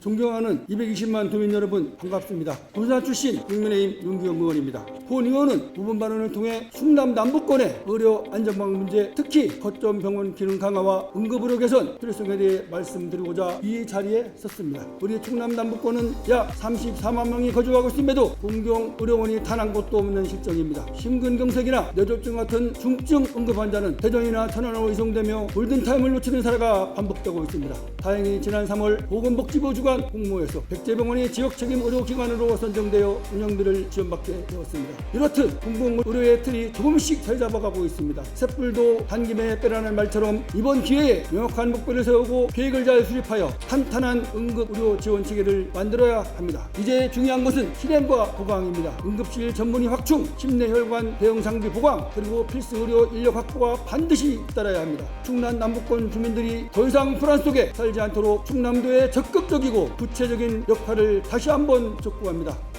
존경하는 220만 도민 여러분 반갑습니다. 부산 출신 국민의힘 윤기영 의원입니다. 본 의원은 부분 발언을 통해 충남 남북권의 의료 안전망 문제, 특히 거점 병원 기능 강화와 응급의료 개선 필요성에 대해 말씀드리고자 이 자리에 섰습니다. 우리 충남 남북권은 약 34만 명이 거주하고 있음에도 공경 의료원이 단 한 곳도 없는 실정입니다. 심근경색이나 뇌졸중 같은 중증 응급 환자는 대전이나 천안으로 이송되며 골든타임을 놓치는 사례가 반복되고 있습니다. 다행히 지난 3월 보건복지부 주관 공모에서 백제병원이 지역 책임 의료기관으로 선정되어 운영비를 지원받게 되었습니다. 이렇듯 공공 의료의 틀이 조금씩 잘 잡아가고 있습니다. 셋불도 한 김에 빼라는 말처럼 이번 기회에 명확한 목표를 세우고 계획을 잘 수립하여 탄탄한 응급 의료 지원 체계를 만들어야 합니다. 이제 중요한 것은 실행과 보강입니다. 응급실 전문의 확충, 심내혈관 대응 장비 보강, 그리고 필수 의료 인력 확보가 반드시 잇따라야 합니다. 충남 남북권 주민들이 더 이상 불안 속에 살지 않도록 충남도의 적극적이고 구체적인 역할을 다시 한번 촉구합니다.